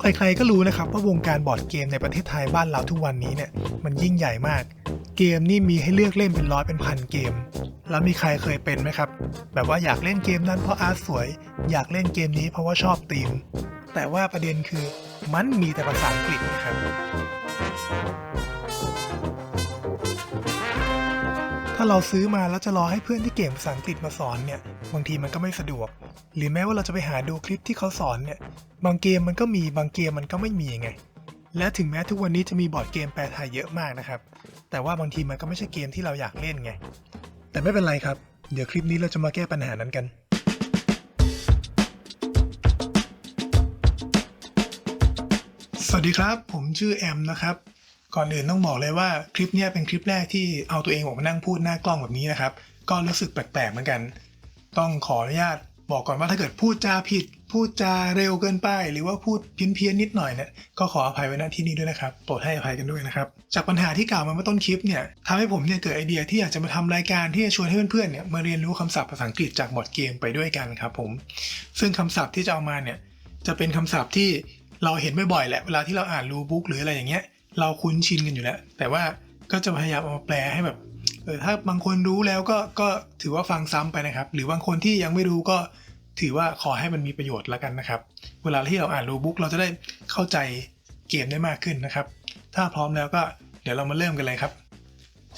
ใครๆก็รู้นะครับว่าวงการบอร์ดเกมในประเทศไทยบ้านเราทุกวันนี้เนี่ยมันยิ่งใหญ่มาก เกมนี่มีให้เลือกเล่นเป็นร้อยเป็นพันเกม แล้วมีใครเคยเป็นไหมครับ แบบว่าอยากเล่นเกมนั้นเพราะอาร์ตสวย อยากเล่นเกมนี้เพราะว่าชอบธีม แต่ว่าประเด็นคือมันมีแต่ภาษาอังกฤษนะครับ ถ้าเราซื้อมาแล้วจะรอให้เพื่อนที่เก่งภาษาอังกฤษมาสอนเนี่ย บางทีมันก็ไม่สะดวก หรือแม้ว่าเราจะไปหาดูคลิปที่เขาสอนเนี่ย บางเกมมันก็มีบางเกมมันก็ไม่มีไง และถึงแม้ทุกวันนี้จะมีบอร์ดเกมแปลไทยเยอะมากนะครับ แต่ว่าบางทีมันก็ไม่ใช่เกมที่เราอยากเล่นไง แต่ไม่เป็นไรครับ เดี๋ยวคลิปนี้เราจะมาแก้ปัญหานั้นกันสวัสดีครับ ผมชื่อแอมนะครับ ก่อนอื่นต้องบอกเลยว่าคลิปนี้เป็นคลิปแรกที่เอาตัวเองออกมานั่งพูดหน้ากล้องแบบนี้นะครับ ก็รู้สึกแปลกๆเหมือนกัน ต้องขออนุญาตบอกก่อนว่าถ้าเกิดพูดจาผิด พูดจาเร็วเกินไป หรือว่าพูดเพี้ยนๆนิดหน่อยเนี่ยก็ขออภัยไว้ณที่นี้ด้วยนะครับ โปรดให้อภัยกันด้วยนะครับ จากปัญหาที่กล่าวมาเมื่อต้นคลิปเนี่ยทำให้ผมเนี่ยเกิดไอเดียที่อยากจะมาทำรายการที่จะชวนให้เพื่อนๆเนี่ยมาเรียนรู้คำศัพท์ภาษาอังกฤษจากบอร์ดเกมไปด้วยกันครับผม ซึ่งคำศัพท์ที่จะเอามาเนี่ยจะเป็นคำศัพท์ที่เราเห็นบ่อยๆแหละเวลาที่เราอ่านรูบุ๊กหรืออะไรอย่างเงี้ย เราคุ้นชินกันอยู่แล้ว แต่ว่าก็จะพยายามเอามาแปลให้แบบเออถ้าบางคนรู้แล้วก็ก็ถือว่าฟังซ้ำไปนะครับ หรือบางคนที่ยังไม่รู้ก็ถือว่าขอให้มันมีประโยชน์แล้วกันนะครับ เวลาที่เราอ่านรูบุ๊กเราจะได้เข้าใจเกมได้มากขึ้นนะครับ ถ้าพร้อมแล้วก็เดี๋ยวเรามาเริ่มกันเลยครับ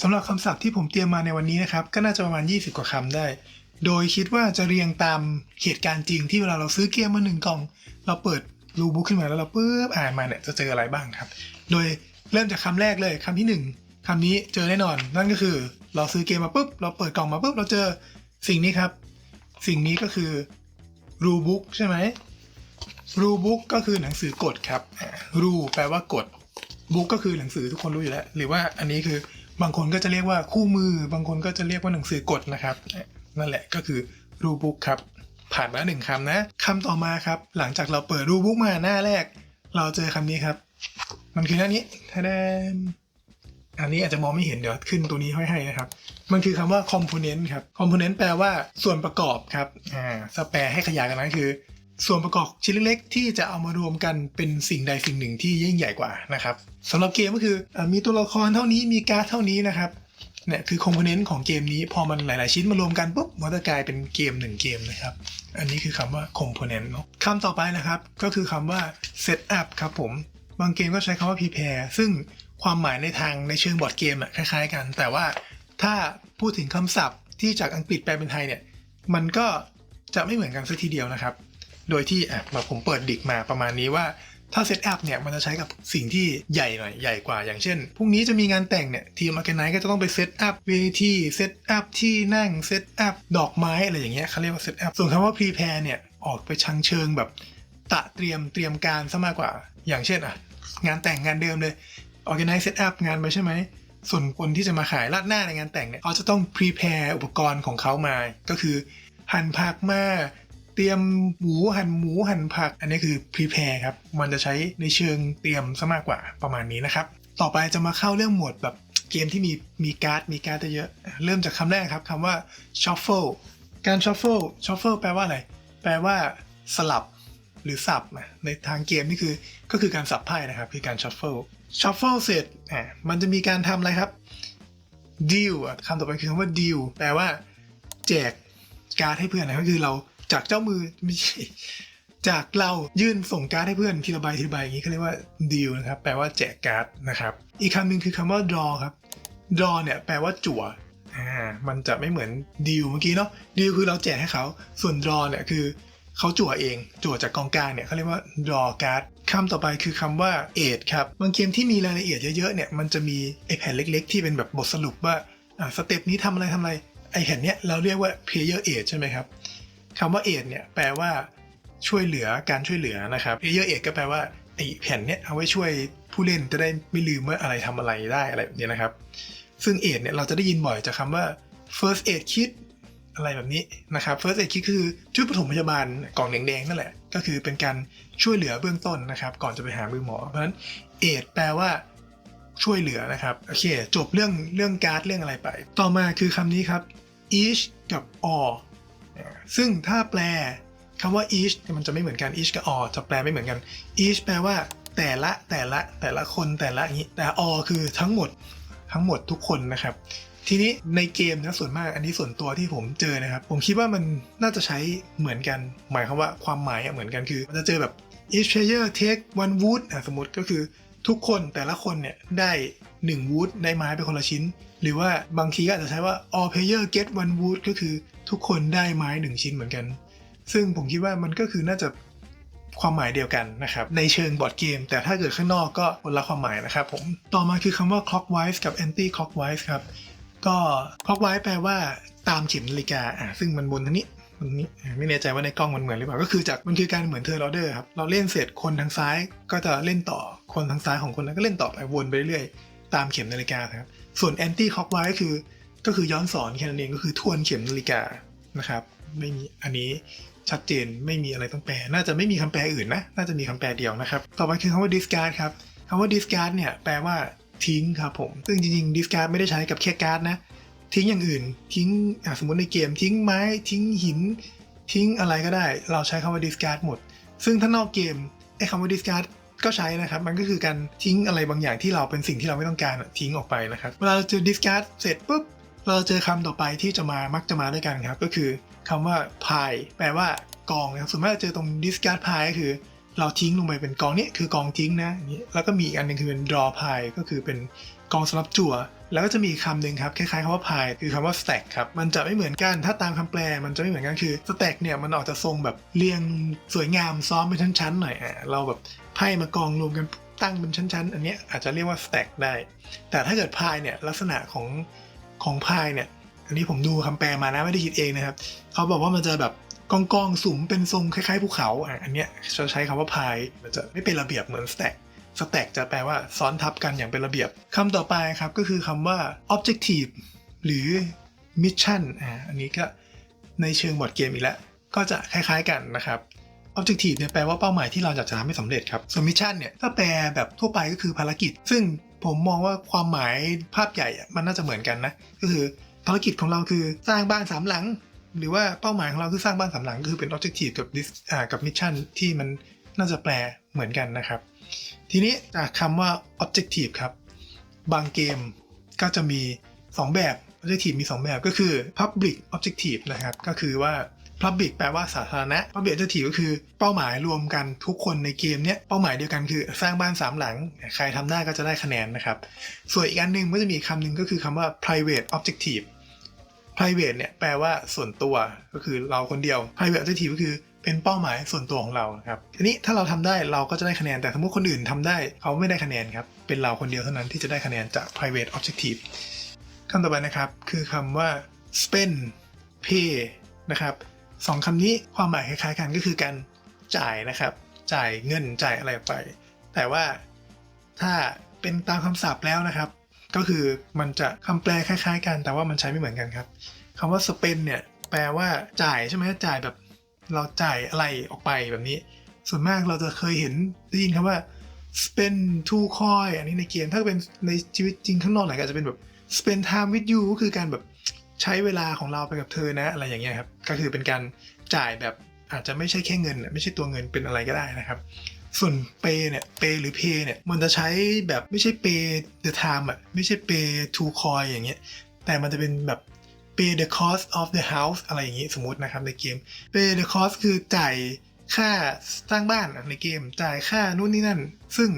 สำหรับคำศัพท์ที่ผมเตรียมมาในวันนี้นะครับ ก็น่าจะประมาณ 20 กว่าคำได้ โดยคิดว่าจะเรียงตามเหตุการณ์จริงที่เวลาเราซื้อเกมมาหนึ่งกล่อง เราเปิดรูบุ๊กขึ้นมาแล้วเราปุ๊บอ่านมาเนี่ยจะเจออะไรบ้างครับ โดย เริ่มจากคำแรกเลยคำที่หนึ่งคำนี้เจอแน่นอน นั่นก็คือเราซื้อเกมมาปุ๊บ เราเปิดกล่องมาปุ๊บ เราเจอสิ่งนี้ครับ สิ่งนี้ก็คือรูบุ๊กใช่ไหมรูบุ๊กก็คือหนังสือกฎครับรูแปลว่ากฎบุ๊กก็คือหนังสือทุกคนรู้อยู่แล้ว หรือว่าอันนี้คือบางคนก็จะเรียกว่าคู่มือ บางคนก็จะเรียกว่าหนังสือกฎนะครับ นั่นแหละก็คือรูบุ๊กครับ ผ่านมาหนึ่งคำนะคำต่อมาครับ หลังจากเราเปิดรูบุ๊กมาหน้าแรก เราเจอคำนี้ครับ มันคือหน้านี้ทะแดนอันนี้อาจจะมองไม่เห็นเดี๋ยวขึ้นตัวนี้ให้ๆนะครับ มันคือคำว่า component ครับ component แปลว่าส่วนประกอบครับ อ่า สแปลให้ขยายกันนะคือ ส่วนประกอบชิ้นเล็กๆ ที่จะเอามารวมกันเป็นสิ่งใดสิ่งหนึ่งที่ยิ่งใหญ่กว่านะครับสำหรับเกมก็คืออามีตัวละครเท่านี้มีการ์ดเท่านี้นะครับเนี่ยคือคอมโพเนนต์ของเกมนี้พอมันหลาย ๆ ชิ้นมารวมกันปุ๊บมันจะกลายเป็นเกมหนึ่งเกมนะครับ อันนี้คือคำว่าคอมโพเนนต์เนาะคำต่อไปนะครับ ก็คือคำว่า set up ครับผม บางเกมก็ใช้คำว่า prepare ซึ่งความหมายในทางในเชิงบอร์ดเกมอะคล้ายๆกัน แต่ว่าถ้าพูดถึงคำศัพท์ที่จากอังกฤษแปลเป็นไทยเนี่ยมันก็จะไม่เหมือนกันสักทีเดียวนะครับ โดยที่อะแบบผมเปิดดิกมาประมาณนี้ว่าถ้าเซตอัพเนี่ยมันจะใช้กับสิ่งที่ใหญ่หน่อยใหญ่กว่าอย่างเช่นพรุ่งนี้จะมีงานแต่งเนี่ยทีมอ r แกไนก็จะต้องไปเซตอัพเวทีเซตอัพที่นั่งเซตอัพดอกไม้อะไรอย่างเงี้ยเขาเรียกว่าเซตอัพส่วนคำว่า prepare เนี่ยออกไปชังเชิงแบบตะเตรียมเตรียมการซะมากกว่า อย่างเช่นอะ งานแต่งงานเดิมเลย organize set up งานไปใช่ไหม ส่วนคนที่จะมาขายราดหน้าในงานแต่งเนี่ยเขาจะต้อง prepare อุปกรณ์ของเขามา ก็คือ หั่นผักมาเตรียมหมูหั่นหมูหั่นผัก อันนี้คือ prepare ครับ มันจะใช้ในเชิงเตรียมซะมากกว่าประมาณนี้นะครับ ต่อไปจะมาเข้าเรื่องหมวดแบบเกมที่มีมีการ์ดมีการ์ดเยอะ เริ่มจากคำแรกครับคำว่า shuffle การ shuffle shuffle แปลว่าอะไร แปลว่าสลับ หรือสับในทางเกมนี่คือก็คือการสับไพ่นะครับ คือการ shuffle shuffle เสร็จอะมันจะมีการทำอะไรครับ deal อะคำต่อไปคือคำว่า deal แปลว่า แจกการ์ดให้เพื่อนนะก็คือเราจากเจ้ามือไม่ใช่จากเรายื่นส่งการ์ดให้เพื่อนทีละใบทีละใบอย่างนี้เขาเรียกว่า deal นะครับแปลว่าแจกการ์ดนะครับ อีกคำหนึ่งคือคำว่า draw ครับ draw เนี่ยแปลว่าจั่วอ่ามันจะไม่เหมือน deal เมื่อกี้เนาะ deal คือเราแจกให้เขาส่วน draw เนี่ยคือ เขาจั่วเอง จั่วจากกองกลางเนี่ยเขาเรียกว่า draw card คำต่อไปคือคำว่า aid ครับ บางเกมที่มีรายละเอียดเยอะๆเนี่ยมันจะมีไอแผ่นเล็กๆ ที่เป็นแบบบทสรุปว่าสเต็ปนี้ทำอะไรทำอะไร ไอแผ่นเนี้ยเราเรียกว่า player aid ใช่ไหมครับคำว่า aid เนี่ยแปลว่าช่วยเหลือการช่วยเหลือนะครับ player aid ก็แปลว่าไอแผ่นเนี้ยเอาไว้ช่วยผู้เล่นจะได้ไม่ลืมว่าอะไรทำอะไรได้อะไรแบบนี้นะครับ ซึ่ง aid เนี่ยเราจะได้ยินบ่อยจากคำว่า first aid kit อะไรแบบนี้นะครับ first aid kit คือชุดปฐมพยาบาลกล่องแดงๆนั่นแหละ ก็คือเป็นการช่วยเหลือเบื้องต้นนะครับ ก่อนจะไปหามือหมอ เพราะฉะนั้น aid แปลว่าช่วยเหลือนะครับ โอเค จบเรื่องเรื่องการ์ดเรื่องอะไรไป ต่อมาคือคำนี้ครับ each กับ all ซึ่งถ้าแปลคำว่า each มันจะไม่เหมือนกัน each กับ all จะแปลไม่เหมือนกัน each แปลว่าแต่ละแต่ละแต่ละคนแต่ละอย่างนี้แต่ all คือทั้งหมดทั้งหมดทุกคนนะครับ ทีนี้ในเกมนะส่วนมากอันนี้ส่วนตัวที่ผมเจอนะครับ ผมคิดว่ามันน่าจะใช้เหมือนกัน หมายความว่าความหมายเหมือนกันคือมันจะเจอแบบ each player take one wood อะสมมติก็คือทุกคนแต่ละคนเนี่ยได้1 wood ได้ไม้ไปคนละชิ้น หรือว่าบางทีก็อาจจะใช้ว่า all player get one wood ก็คือทุกคนได้ไม้ 1 ชิ้นเหมือนกัน ซึ่งผมคิดว่ามันก็คือน่าจะความหมายเดียวกันนะครับ ในเชิงบอร์ดเกม แต่ถ้าเกิดข้างนอกก็คนละความหมายนะครับผมต่อมาคือคำว่า clockwise กับ anti clockwise ครับ ก็ clockwise แปลว่าตามเข็มนาฬิกาอะซึ่งมันบนทานี้ตรงนี้ไม่แน่ใจว่าในกล้องมันเหมือนหรือเปล่าก็คือจากมันคือการเหมือนเทอร์ลอเดอร์ครับเราเล่นเสร็จคนทางซ้ายก็จะเล่นต่อคนทางซ้ายของคนนั้นก็เล่นต่อไปวนไปเรื่อยๆตามเข็มนาฬิกาครับส่วน anti clockwise คือก็คือย้อนสอนแค่นั้นเองก็คือทวนเข็มนาฬิกานะครับไม่มีอันนี้ชัดเจนไม่มีอะไรต้องแปล น่าจะไม่มีคำแปลอื่นนะ น่าจะมีคำแปลเดียวนะครับ ต่อไปคือคำว่า discard ครับคำว่า discard เนี่ยแปลว่า ทิ้งครับผม ซึ่งจริงๆ discard ไม่ได้ใช้กับแค่การ์ดนะ ทิ้งอย่างอื่น ทิ้งสมมติในเกม ทิ้งไม้ ทิ้งหิน ทิ้งอะไรก็ได้ เราใช้คำว่า discard หมด ซึ่งถ้านอกเกมไอ้คำว่า discard ก็ใช้นะครับ มันก็คือการทิ้งอะไรบางอย่างที่เราเป็นสิ่งที่เราไม่ต้องการทิ้งออกไปนะครับ เวลาเราเจอ discard เสร็จปุ๊บ เราเจอคำต่อไปที่จะมา มักจะมาด้วยกันครับ ก็คือคำว่า pile แปลว่ากองนะครับ ส่วนมากจะเจอตรง discard pile ก็คือ เราทิ้งลงไปเป็นกองนี้คือกองทิ้งนะอย่างนี้แล้วก็มีอีกอันหนึงคือเป็น draw pile ก็คือเป็นกองสำหรับจั่ว แล้วก็จะมีคำหนึ่งครับคล้ายๆคำว่า pile คือคำว่า stack ครับมันจะไม่เหมือนกันถ้าตามคำแปลมันจะไม่เหมือนกันคือ stack เนี่ยมันออกจะทรงแบบเรียงสวยงามซ้อมเป็นชั้นๆหน่อยอะเราแบบไพ่มากองรวมกันตั้งเป็นชั้นๆ อันนี้อาจจะเรียกว่า stack ได้ แต่ถ้าเกิด pile เนี่ยลักษณะของของ pile เนี่ยอันนี้ผมดูคำแปลมานะไม่ได้คิดเองนะครับเขาบอกว่ามันจะแบบ กองกองสุมเป็นทรงคล้ายๆภูเขาอะอันเนี้ยจะใช้คำว่าพายมันจะไม่เป็นระเบียบเหมือนสแต็กสแต็กจะแปลว่าซ้อนทับกันอย่างเป็นระเบียบคำต่อไปครับก็คือคำว่า objective หรือ mission อ่าอันนี้ก็ในเชิงบอร์ดเกมอีกแล้ว ก็จะคล้ายๆกันนะครับ objective เนี่ยแปลว่าเป้าหมายที่เราอยากจะทำให้สำเร็จครับส่วน mission เนี่ยถ้าแปลแบบทั่วไปก็คือภารกิจ ซึ่งผมมองว่าความหมายภาพใหญ่มันน่าจะเหมือนกันนะ ก็คือภารกิจของเราคือสร้างบ้านสามหลัง หรือว่าเป้าหมายของเราคือสร้างบ้านสามหลังก็คือเป็น objective กับ dis กับ mission ที่มันน่าจะแปลเหมือนกันนะครับ ทีนี้จากคำว่า objective ครับ บางเกมก็จะมี 2 แบบ objective มี 2 แบบก็คือ public objective นะครับ ก็คือว่า public แปลว่าสาธารณะ public objective ก็คือเป้าหมายรวมกันทุกคนในเกมเนี้ยเป้าหมายเดียวกันคือสร้างบ้านสามหลัง ใครทำได้ก็จะได้คะแนนนะครับ ส่วนอีกอันหนึ่งก็จะมีคำหนึ่งก็คือคำว่า private objective private เนี่ยแปลว่าส่วนตัวก็คือเราคนเดียว private objective ก็คือเป็นเป้าหมายส่วนตัวของเราครับทีนี้ถ้าเราทำได้เราก็จะได้คะแนนแต่สมมติคนอื่นทำได้เขาไม่ได้คะแนนครับ เป็นเราคนเดียวเท่านั้นที่จะได้คะแนนจาก private objective คำต่อไปนะครับ คือคำว่า spend pay นะครับสองคำนี้ความหมายคล้ายๆกันก็คือการจ่ายนะครับ จ่ายเงินจ่ายอะไรไป แต่ว่าถ้าเป็นตามคำศัพท์แล้วนะครับ ก็คือมันจะคำแปลคล้ายๆ กันแต่ว่ามันใช้ไม่เหมือนกันครับคำว่า spend เนี่ยแปลว่าจ่ายใช่ไหมจ่ายแบบเราจ่ายอะไรออกไปแบบนี้ ส่วนมากเราจะเคยเห็นได้ยินคำว่า spend to coin อันนี้ในเกมถ้าเป็นในชีวิตจริงข้างนอกหน่อยก็จะเป็นแบบ spend time with you ก็คือการแบบใช้เวลาของเราไปกับเธอนะ อะไรอย่างเงี้ยครับ ก็คือเป็นการจ่ายแบบอาจจะไม่ใช่แค่เงิน ไม่ใช่ตัวเงินเป็นอะไรก็ได้นะครับ ส่วน pay เนี่ย pay หรือ pay เนี่ยมันจะใช้แบบไม่ใช่ pay the time อะไม่ใช่ pay two coin อย่างเงี้ยแต่มันจะเป็นแบบ pay the cost of the house อะไรอย่างงี้สมมตินะครับในเกม pay the cost คือจ่ายค่าสร้างบ้านในเกม จ่ายค่านู่นนี่นั่น ซึ่ง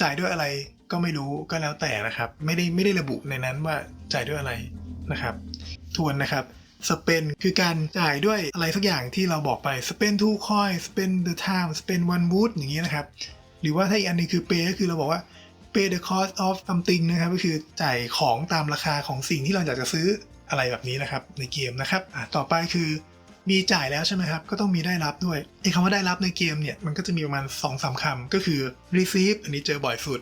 จ่ายด้วยอะไรก็ไม่รู้ก็แล้วแต่นะครับ ไม่ได้ไม่ได้ระบุในนั้นว่าจ่ายด้วยอะไรนะครับ ทวนนะครับ spend คือการจ่ายด้วยอะไรสักอย่างที่เราบอกไป spend two coin spend the time spend one wood อย่างนี้นะครับ หรือว่าถ้าอีกอันนึงคือ pay ก็คือเราบอกว่า pay the cost of something นะครับก็คือจ่ายของตามราคาของสิ่งที่เราอยากจะซื้ออะไรแบบนี้นะครับ ในเกมนะครับต่อไปคือมีจ่ายแล้วใช่ไหมครับ ก็ต้องมีได้รับด้วยไอ้คำว่าได้รับในเกมเนี่ย มันก็จะมีประมาณ2อสาคำก็คือ receive อันนี้เจอบ่อยสุด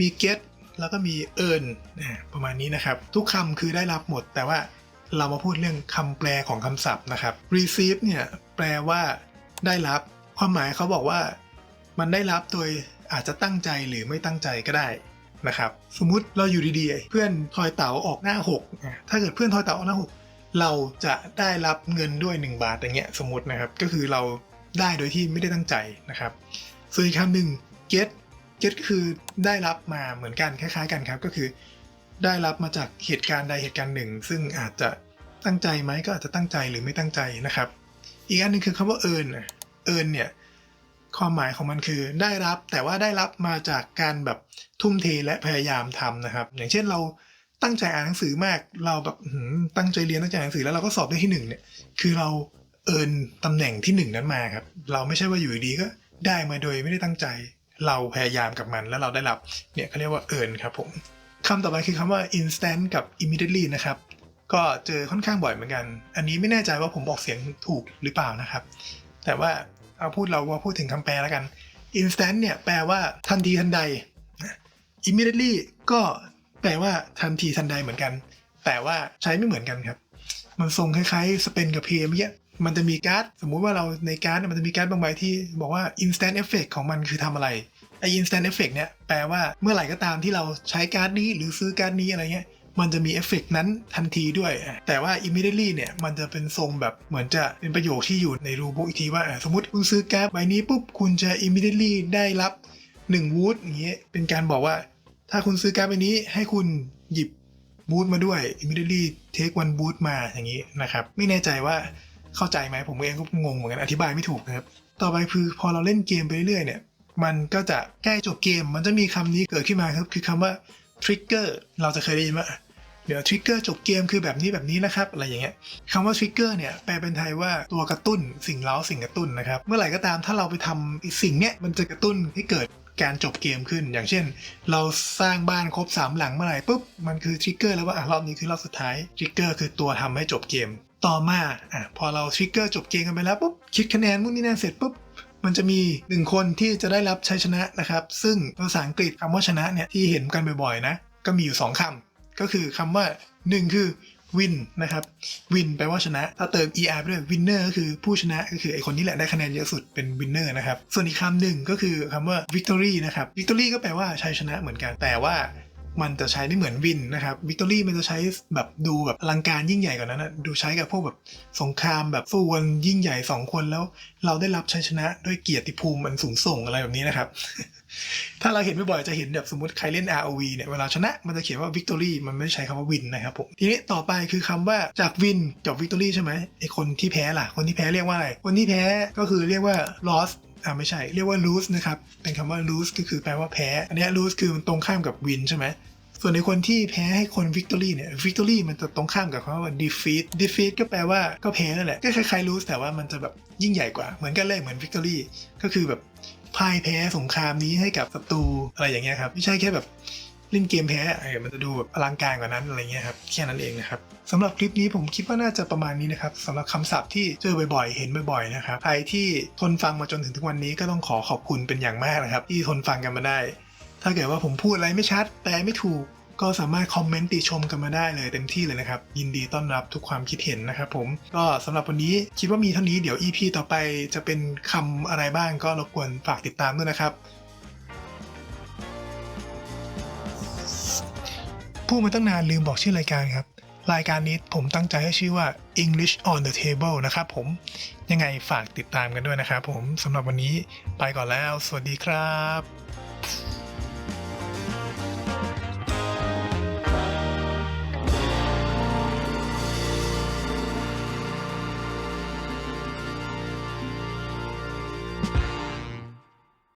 มี get แล้วก็มี earn อะประมาณนี้นะครับ ทุกคำคือได้รับหมดแต่ว่า เรามาพูดเรื่องคำแปลของคำศัพท์นะครับ receive เนี่ยแปลว่าได้รับ ความหมายเขาบอกว่า มันได้รับโดยอาจจะตั้งใจหรือไม่ตั้งใจก็ได้นะครับสมมุติเราอยู่ดีๆ เพื่อนทอยเต๋าออกหน้า 6 ถ้าเกิดเพื่อนทอยเต๋าออกหน้า 6 เราจะได้รับเงินด้วย 1 บาทอย่างเงี้ยสมมตินะครับก็คือเราได้โดยที่ไม่ได้ตั้งใจนะครับส่วนอีกคำหนึ่ง get get ก็คือได้รับมาเหมือนกันคล้ายๆกันครับก็คือ ได้รับมาจากเหตุการณ์ใดเหตุการณ์หนึ่ง ซึ่งอาจจะตั้งใจไหมก็อาจจะตั้งใจหรือไม่ตั้งใจนะครับ อีกอันหนึงคือคำว่า earn น่ะ earn เนี่ยความหมายของมันคือได้รับแต่ว่าได้รับมาจากการแบบทุ่มเทและพยายามทำนะครับ อย่างเช่นเราตั้งใจอ่านหนังสือมากเราแบบตั้งใจเรียนตั้งใจอ่านหนังสือแล้วเราก็สอบได้ที่หนึ่งเนี่ยคือเราเอินตำแหน่งที่หนึ่งนั้นมาครับ เราไม่ใช่ว่าอยู่ดีๆก็ได้มาโดยไม่ได้ตั้งใจ เราพยายามกับมันแล้วเราได้รับเนี่ยเขาเรียกว่าเอินครับผม คำต่อไปคือคำว่า instant กับ immediately นะครับ ก็เจอค่อนข้างบ่อยเหมือนกัน อันนี้ไม่แน่ใจว่าผมบอกเสียงถูกหรือเปล่านะครับ แต่ว่าเอาพูดเราว่าพูดถึงคำแปลแล้วกัน instant เนี่ยแปลว่าทันทีทันใด immediately ก็แปลว่าทันทีทันใดเหมือนกัน แต่ว่าใช้ไม่เหมือนกันครับ มันทรงคล้ายๆสเปนกับเพย์เมื่อกี้มันจะมีการ์ด สมมุติว่าเราในการ์ดมันจะมีการ์ดบางใบที่บอกว่า instant effect ของมันคือทำอะไร ไอ้ instant effect เนี่ยแปลว่าเมื่อไหร่ก็ตามที่เราใช้การ์ดนี้หรือซื้อการ์ดนี้อะไรเงี้ยมันจะมีเอฟเฟกต์นั้นทันทีด้วย แต่ว่า immediately เนี่ย มันจะเป็นทรงแบบเหมือนจะเป็นประโยคที่อยู่ในรูบุ๊กอีกทีว่า สมมติคุณซื้อการ์ดใบนี้ปุ๊บ คุณจะ immediately ได้รับ 1 วูดอย่างเงี้ยเป็นการบอกว่า ถ้าคุณซื้อการ์ดใบนี้ให้คุณหยิบบูทมาด้วย immediately take one boot มาอย่างนี้นะครับ ไม่แน่ใจว่าเข้าใจไหมผมเองก็งงเหมือนกันอธิบายไม่ถูกนะครับ ต่อไปคือพอเราเล่นเกมไปเรื่อยๆเนี่ย มันก็จะใกล้จบเกม มันจะมีคำนี้เกิดขึ้นมาครับ คือคำว่า trigger เราจะเคยได้ยินว่าเดี๋ยว trigger จบเกมคือแบบนี้แบบนี้นะครับ อะไรอย่างเงี้ยคำว่า trigger เนี่ยแปลเป็นไทยว่าตัวกระตุ้นสิ่งเล้าสิ่งกระตุ้นนะครับ เมื่อไหร่ก็ตามถ้าเราไปทำอีสิ่งเนี้ยมันจะกระตุ้นให้เกิดการจบเกมขึ้น อย่างเช่น เราสร้างบ้านครบ 3 หลังเมื่อไหร่ปุ๊บมันคือทริกเกอร์แล้วว่าอะรอบนี้คือรอบสุดท้ายทริกเกอร์คือตัวทำให้จบเกม ต่อมาอะพอเราทริกเกอร์จบเกมกันไปแล้วปุ๊บคิดคะแนนมุ่นนี่นั่นเสร็จปุ๊บ มันจะมี 1 คนที่จะได้รับชัยชนะนะครับ ซึ่งภาษาอังกฤษคำว่าชนะเนี่ยที่เห็นกันบ่อยๆนะ ก็มีอยู่ 2คำก็คือคำว่า 1 คือ win นะครับ win แปลว่าชนะ ถ้าเติม er ไปด้วย winner ก็คือผู้ชนะก็คือไอคนนี้แหละได้คะแนนเยอะสุดเป็น winner นะครับ ส่วนอีกคำหนึ่งก็คือคำว่า victory นะครับ victory ก็แปลว่าชัยชนะเหมือนกัน แต่ว่า มันจะใช้ไม่เหมือน win นะครับ victory มันจะใช้แบบดูแบบอลังการยิ่งใหญ่กว่านั้นนะดูใช้กับพวกแบบสงครามแบบสู้กันยิ่งใหญ่สองคนแล้ว เราได้รับชัยชนะด้วยเกียรติภูมิมันสูงส่งอะไรแบบนี้นะครับ ถ้าเราเห็นบ่อยๆจะเห็นแบบสมมติใครเล่น ROV เนี่ยเวลาชนะมันจะเขียนว่า victory มันไม่ใช้คำว่า win นะครับผมทีนี้ต่อไปคือคำว่าจาก win กับ victory ใช่ไหมไอคนที่แพ้ล่ะ คนที่แพ้เรียกว่าอะไรคนที่แพ้ก็คือเรียกว่า loss อ่าไม่ใช่เรียกว่า lose นะครับ เป็นคำว่า lose ก็คือแปลว่าแพ้ อันนี้ lose คือมันตรงข้ามกับ win ใช่ไหม ส่วนในคนที่แพ้ให้คน victory เนี่ย victory มันจะตรงข้ามกับคำว่า defeat defeat ก็แปลว่าก็แพ้นั่นแหละก็คล้ายๆ lose แต่ว่ามันจะแบบยิ่งใหญ่กว่า เหมือนกันเลยเหมือน victory ก็คือแบบพ่ายแพ้สงครามนี้ให้กับศัตรูอะไรอย่างเงี้ยครับไม่ใช่แค่แบบเล่นเกมแพ้เออมันจะดูแบบอลังการกว่านั้นอะไรเงี้ยครับแค่นั้นเองนะครับสำหรับคลิปนี้ผมคิดว่าน่าจะประมาณนี้นะครับสำหรับคำศัพท์ที่เจอบ่อยๆ เห็นบ่อยๆนะครับใครที่ทนฟังมาจนถึงทุกวันนี้ก็ต้องขอขอบคุณเป็นอย่างมากนะครับ ที่ทนฟังกันมาได้ ถ้าเกิดว่าผมพูดอะไรไม่ชัด แปลไม่ถูก ก็สามารถคอมเมนต์ติชมกันมาได้เลยเต็มที่เลยนะครับ ยินดีต้อนรับทุกความคิดเห็นนะครับผม ก็สำหรับวันนี้คิดว่ามีเท่านี้เดี๋ยว EP ต่อไปจะเป็นคำอะไรบ้างก็รบกวนฝากติดตามด้วยนะครับพูดมาตั้งนานลืมบอกชื่อรายการครับ รายการนี้ผมตั้งใจให้ชื่อว่า English on the Table นะครับผม ยังไงฝากติดตามกันด้วยนะครับผมสำหรับวันนี้ไปก่อนแล้ว สวัสดีครับ